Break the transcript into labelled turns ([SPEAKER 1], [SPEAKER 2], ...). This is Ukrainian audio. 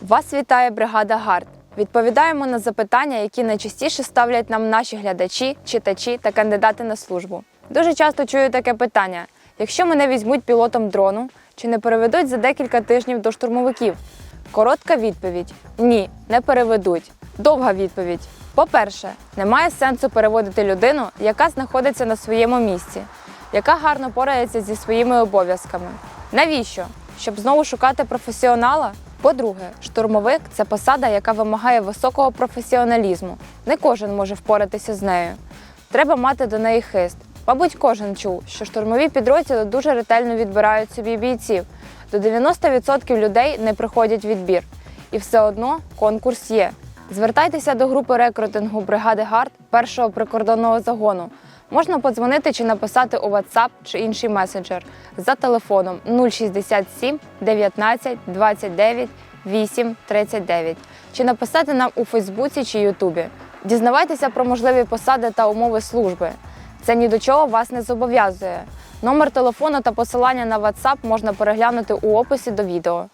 [SPEAKER 1] Вас вітає бригада Гард. Відповідаємо на запитання, які найчастіше ставлять нам наші глядачі, читачі та кандидати на службу. Дуже часто чую таке питання: якщо мене візьмуть пілотом дрону, чи не переведуть за декілька тижнів до штурмовиків? Коротка відповідь: ні, не переведуть. Довга відповідь. По-перше, немає сенсу переводити людину, яка знаходиться на своєму місці, яка гарно порається зі своїми обов'язками. Навіщо? Щоб знову шукати професіонала? По-друге, штурмовик це посада, яка вимагає високого професіоналізму. Не кожен може впоратися з нею. Треба мати до неї хист. Мабуть, кожен чув, що штурмові підрозділи дуже ретельно відбирають собі бійців. До 90% людей не приходять відбір. І все одно конкурс є. Звертайтеся до групи рекрутингу бригади ГАРД першого прикордонного загону. Можна подзвонити чи написати у WhatsApp чи інший месенджер за телефоном 067 19 29 8 39 чи написати нам у Фейсбуці чи Ютубі. Дізнавайтеся про можливі посади та умови служби. Це ні до чого вас не зобов'язує. Номер телефону та посилання на WhatsApp можна переглянути у описі до відео.